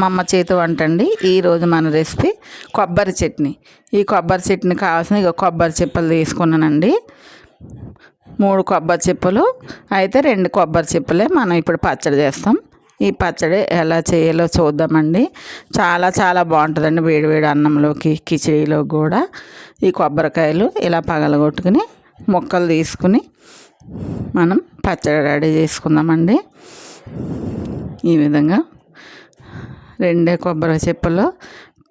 మా అమ్మ చేతి వంట అండి. ఈరోజు మన రెసిపీ కొబ్బరి చట్నీ. ఈ కొబ్బరి చట్నీ కావాల్సిన ఇక కొబ్బరి చిప్పలు తీసుకున్నానండి. మూడు కొబ్బరి చిప్పలు అయితే రెండు కొబ్బరి చిప్పలే మనం ఇప్పుడు పచ్చడి చేస్తాం. ఈ పచ్చడి ఎలా చేయాలో చూద్దామండి. చాలా చాలా బాగుంటుందండి వేడి వేడి అన్నంలోకి కిచడీలో కూడా. ఈ కొబ్బరికాయలు ఇలా పగలగొట్టుకుని ముక్కలు తీసుకుని మనం పచ్చడి రెడీ చేసుకుందామండి. ఈ విధంగా రెండే కొబ్బరి చెప్పులు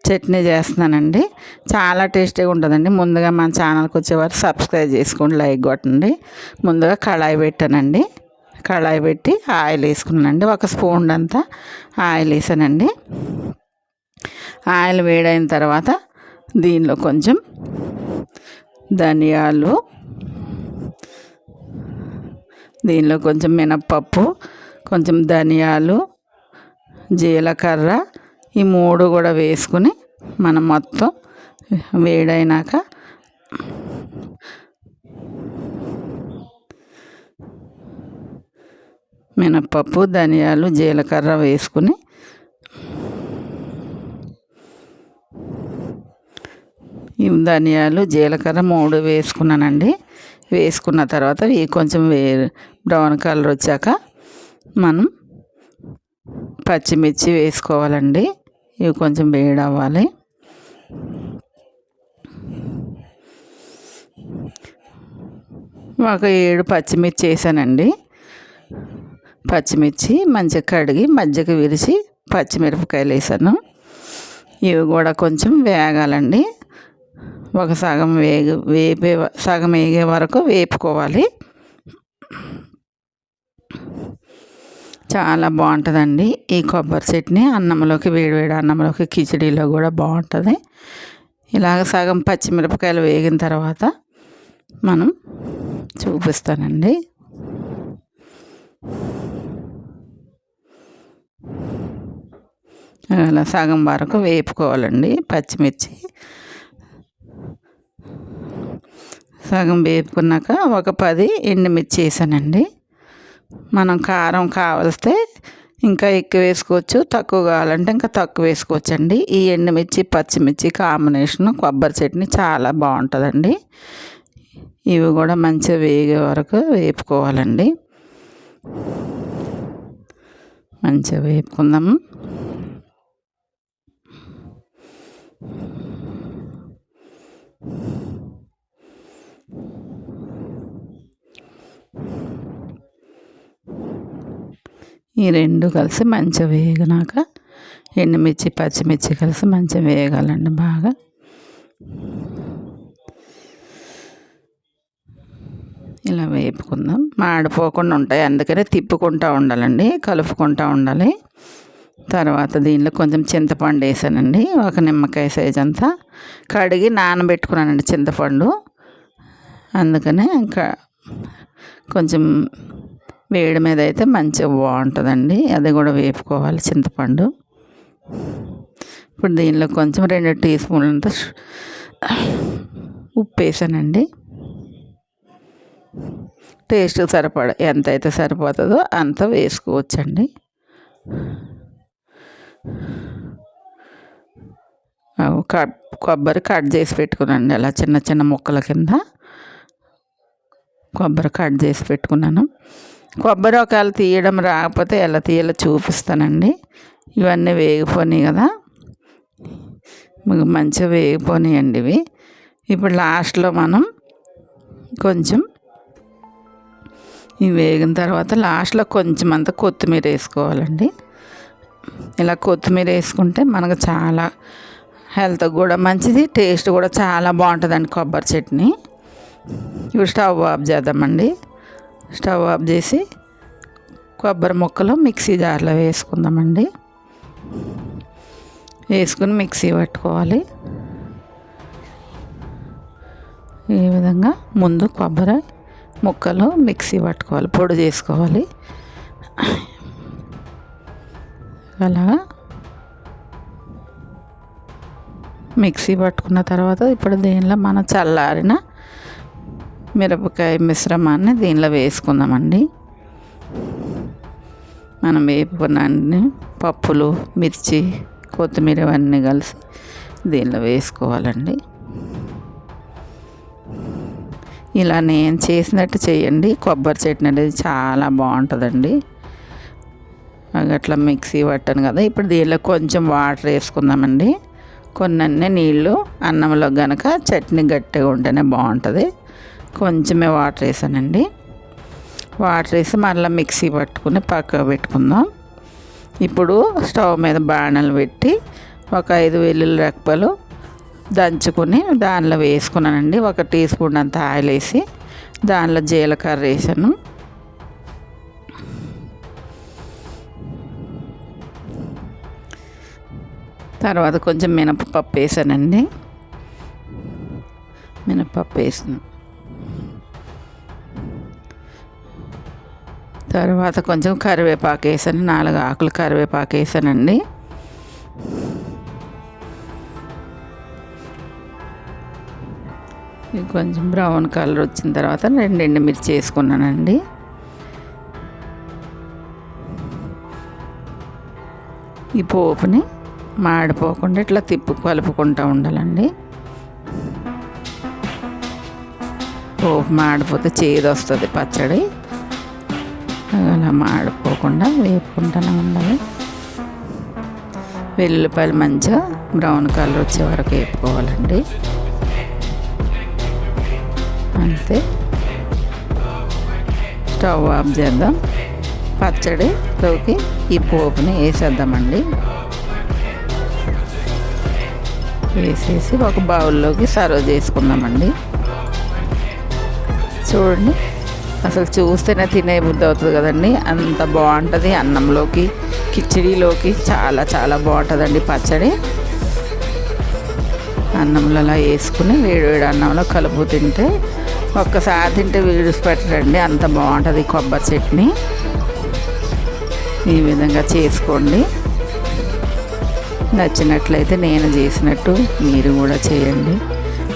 చట్నీ చేస్తున్నానండి. చాలా టేస్టీగా ఉంటుందండి. ముందుగా మన ఛానల్కి వచ్చేవారు సబ్స్క్రైబ్ చేసుకోండి లైక్ కొట్టండి. ముందుగా కళాయి పెట్టానండి. కళాయి పెట్టి ఆయిల్ వేసుకున్నానండి. ఒక స్పూన్ అంతా ఆయిల్ వేసానండి. ఆయిల్ వేడైన తర్వాత దీనిలో కొంచెం ధనియాలు దీనిలో కొంచెం మినప్పప్పు కొంచెం ధనియాలు జీలకర్ర ఈ మూడు కూడా వేసుకుని మనం మొత్తం వేడైనాక మినప్పప్పు ధనియాలు జీలకర్ర వేసుకుని ఈ ధనియాలు జీలకర్ర మూడు వేసుకున్నానండి. వేసుకున్న తర్వాత ఇవి కొంచెం వే బ్రౌన్ కలర్ వచ్చాక మనం పచ్చిమిర్చి వేసుకోవాలండి. ఇవి కొంచెం వేడవ్వాలి. ఒక ఏడు పచ్చిమిర్చి వేసానండి. పచ్చిమిర్చి మంచిగా కడిగి మజ్జిగ విరిచి పచ్చిమిరపకాయలు వేసాను. ఇవి కూడా కొంచెం వేగాలండి. ఒక సగం వేగి వేపే సగం వేగే వరకు వేపుకోవాలి. చాలా బాగుంటుందండి. ఈ కొబ్బరి చట్నీ అన్నంలోకి వేడివేడి అన్నంలోకి కిచడీలో కూడా బాగుంటుంది. ఇలాగ సగం పచ్చిమిరపకాయలు వేగిన తర్వాత మనం చూపిస్తానండి. అలా సగం వరకు వేపుకోవాలండి పచ్చిమిర్చి. సగం వేపుకున్నాక ఒక పది ఎండుమిర్చి వేసానండి. మనం కారం కావలిస్తే ఇంకా ఎక్కువ వేసుకోవచ్చు తక్కువ కావాలంటే ఇంకా తక్కువ వేసుకోవచ్చండి. ఈ ఎండుమిర్చి పచ్చిమిర్చి కాంబినేషన్ కొబ్బరి చట్నీ చాలా బాగుంటుందండి. ఇవి కూడా మంచిగా వేగే వరకు వేపుకోవాలండి. మంచిగా వేపుకుందాము. ఈ రెండు కలిసి మంచిగా వేగినాక ఎండుమిర్చి పచ్చిమిర్చి కలిసి మంచిగా వేగాలండి బాగా. ఇలా వేపుకుందాం. మాడిపోకుండా ఉంటాయి. అందుకనే తిప్పుకుంటూ ఉండాలండి. కలుపుకుంటూ ఉండాలి. తర్వాత దీనిలో కొంచెం చింతపండు వేసానండి. ఒక నిమ్మకాయ సైజ్ అంతా కడిగి నానబెట్టుకున్నానండి చింతపండు. అందుకనే ఇంకా కొంచెం వేడి మీద అయితే మంచిగా బాగుంటుందండి. అది కూడా వేపుకోవాలి చింతపండు. ఇప్పుడు దీనిలో కొంచెం రెండు టీ స్పూన్లంత ఉప్పు వేసానండి. టేస్ట్ సరిపడ ఎంత అయితే సరిపోతుందో అంత వేసుకోవచ్చండి. కట్ కొబ్బరి కట్ చేసి పెట్టుకున్నాను అలా చిన్న చిన్న ముక్కల కింద కొబ్బరి కట్ చేసి పెట్టుకున్నాను. కొబ్బరి ఒకవేళ తీయడం రాకపోతే ఎలా తీయాలో చూపిస్తానండి. ఇవన్నీ వేగిపోయినాయి కదా. మీకు మంచిగా వేగిపోయినాయండి ఇవి. ఇప్పుడు లాస్ట్లో మనం కొంచెం ఇవి వేగిన తర్వాత లాస్ట్లో కొంచెం అంత కొత్తిమీర వేసుకోవాలండి. ఇలా కొత్తిమీర వేసుకుంటే మనకు చాలా హెల్త్కి కూడా మంచిది టేస్ట్ కూడా చాలా బాగుంటుందండి కొబ్బరి చట్నీ. ఇప్పుడు స్టవ్ ఆఫ్ చేద్దామండి. స్టవ్ ఆఫ్ చేసి కొబ్బరి ముక్కలు మిక్సీ జార్లో వేసుకుందామండి. వేసుకుని మిక్సీ పట్టుకోవాలి. ఈ విధంగా ముందు కొబ్బరి ముక్కలు మిక్సీ పట్టుకోవాలి పొడి చేసుకోవాలి. అలాగా మిక్సీ పట్టుకున్న తర్వాత ఇప్పుడు దీనిలో మనం చల్లారిన మిరపకాయ మిశ్రమాన్ని దీనిలో వేసుకుందామండి. మనం వేపుకున్న అన్ని పప్పులు మిర్చి కొత్తిమీర ఇవన్నీ కలిసి దీనిలో వేసుకోవాలండి. ఇలా నేను చేసినట్టు చేయండి. కొబ్బరి చట్నీ అనేది చాలా బాగుంటుందండి. అట్లా మిక్సీ పట్టాను కదా. ఇప్పుడు దీనిలో కొంచెం వాటర్ వేసుకుందామండి. కొన్ని నీళ్ళు అన్నంలో కనుక చట్నీ గట్టిగా ఉంటేనే బాగుంటుంది. కొంచెమే వాటర్ వేసానండి. వాటర్ వేసి మళ్ళీ మిక్సీ పట్టుకుని పక్క పెట్టుకుందాం. ఇప్పుడు స్టవ్ మీద బాణలు పెట్టి ఒక ఐదు వెల్లుల్లి రెక్కలు దంచుకొని దానిలో వేసుకున్నానండి. ఒక టీ స్పూన్ అంత ఆయిల్ వేసి దానిలో జీలకర్ర వేసాను. తర్వాత కొంచెం మినపప్పు వేసానండి. మినపప్పు వేసాను. తర్వాత కొంచెం కరివేపాకు వేసాను నాలుగు ఆకులు కరివేపాకు వేసానండి. కొంచెం బ్రౌన్ కలర్ వచ్చిన తర్వాత రెండు ఎండుమిర్చి వేసుకున్నానండి ఈ పోపుని మాడిపోకుండా ఇట్లా తిప్పు కలుపుకుంటూ ఉండాలండి. పోపు మాడిపోతే చేదు వస్తుంది పచ్చడి. అలా మాడిపోకుండా వేపుకుంటూనే ఉండాలి. వెల్లుల్లిపాయలు మంచిగా బ్రౌన్ కలర్ వచ్చే వరకు వేపుకోవాలండి. అంతే. స్టవ్ ఆఫ్ చేద్దాం. పచ్చడిలోకి ఈ పోపుని వేసేద్దామండి. వేసేసి ఒక బౌల్లోకి సర్వ్ చేసుకుందామండి. చూడండి. అసలు చూస్తేనే తినే బుద్ధి అవుతుంది కదండి. అంత బాగుంటుంది అన్నంలోకి కిచడీలోకి. చాలా చాలా బాగుంటుందండి పచ్చడి. అన్నంలో అలా వేసుకుని వేడి వేడి అన్నంలో కలుపు తింటే ఒక్కసారి తింటే వీడియోస్ అంత బాగుంటుంది కొబ్బరి చట్నీ. ఈ విధంగా చేసుకోండి. నచ్చినట్లయితే నేను చేసినట్టు మీరు కూడా చేయండి.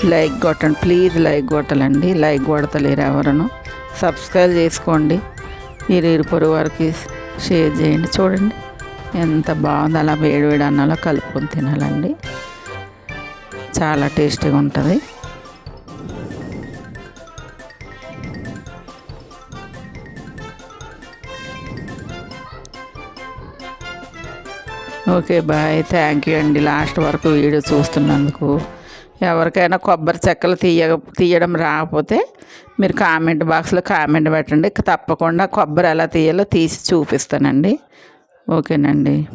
లైక్ కొట్టండి. ప్లీజ్ లైక్ కొట్టాలండి. లైక్ కొడతలేరు ఎవరను. సబ్స్క్రైబ్ చేసుకోండి. మీరు పొరుగు వారికి షేర్ చేయండి. చూడండి. ఎంత బాగుంది. అలా వేడి వేడి అన్నంలో కలుపుకొని తినాలండి. చాలా టేస్టీగా ఉంటుంది. Okay bye. థ్యాంక్ యూ అండి. లాస్ట్ వరకు వీడియో చూస్తున్నందుకు. ఎవరికైనా కొబ్బరి చెక్కలు తీయ తీయడం రాకపోతే మీరు కామెంట్ బాక్స్లో కామెంట్ పెట్టండి. తప్పకుండా కొబ్బరి ఎలా తీయాలో తీసి చూపిస్తానండి. ఓకేనండి.